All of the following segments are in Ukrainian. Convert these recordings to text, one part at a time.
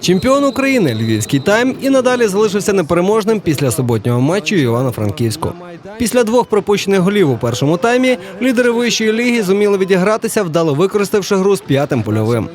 Чемпіон України Львівський тайм і надалі залишився непереможним після суботнього матчу Івано-Франківську. Після двох пропущених голів у першому таймі лідери вищої ліги зуміли відігратися, вдало використавши гру з п'ятим польовим.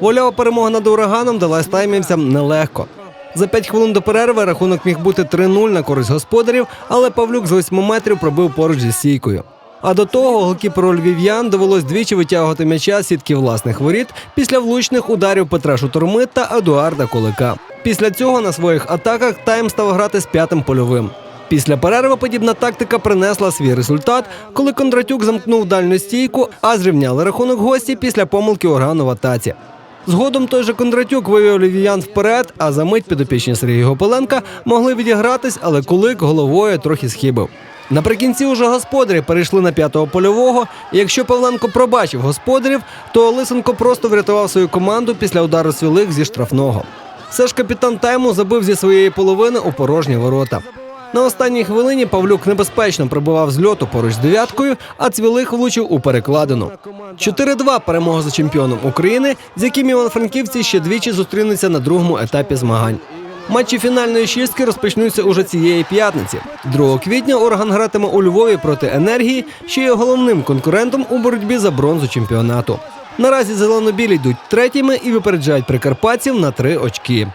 Волява перемога над ураганом далась таймівцям нелегко. За 5 хвилин до перерви рахунок міг бути 3-0 на користь господарів, але Павлюк з 8 метрів пробив поруч зі стійкою. А до того голкіперу львів'ян довелось двічі витягувати м'яча з сітки власних воріт після влучних ударів Петра Шутурми та Едуарда Кулика. Після цього на своїх атаках тайм став грати з п'ятим польовим. Після перерви подібна тактика принесла свій результат, коли Кондратюк замкнув дальню стійку, а зрівняли рахунок гості після помилки органу в атаці. Згодом той же Кондратюк вивів львів'ян вперед, а за мить підопічні Сергія Гопеленка могли відігратись, але кулик головою трохи схибив. Наприкінці уже господарі перейшли на п'ятого польового. І якщо Павленко пробачив господарів, то Лисенко просто врятував свою команду після удару свілих зі штрафного. Все ж капітан тайму забив зі своєї половини у порожні ворота. На останній хвилині Павлюк небезпечно пробивав з льоту поруч з дев'яткою, а цвілих влучив у перекладину. 4-2 перемога за чемпіоном України, з яким івано-франківці ще двічі зустрінуться на другому етапі змагань. Матчі фінальної шістки розпочнуться уже цієї п'ятниці. 2 квітня Орган гратиме у Львові проти енергії, що є головним конкурентом у боротьбі за бронзу чемпіонату. Наразі зелено-білі йдуть третіми і випереджають прикарпатців на три очки.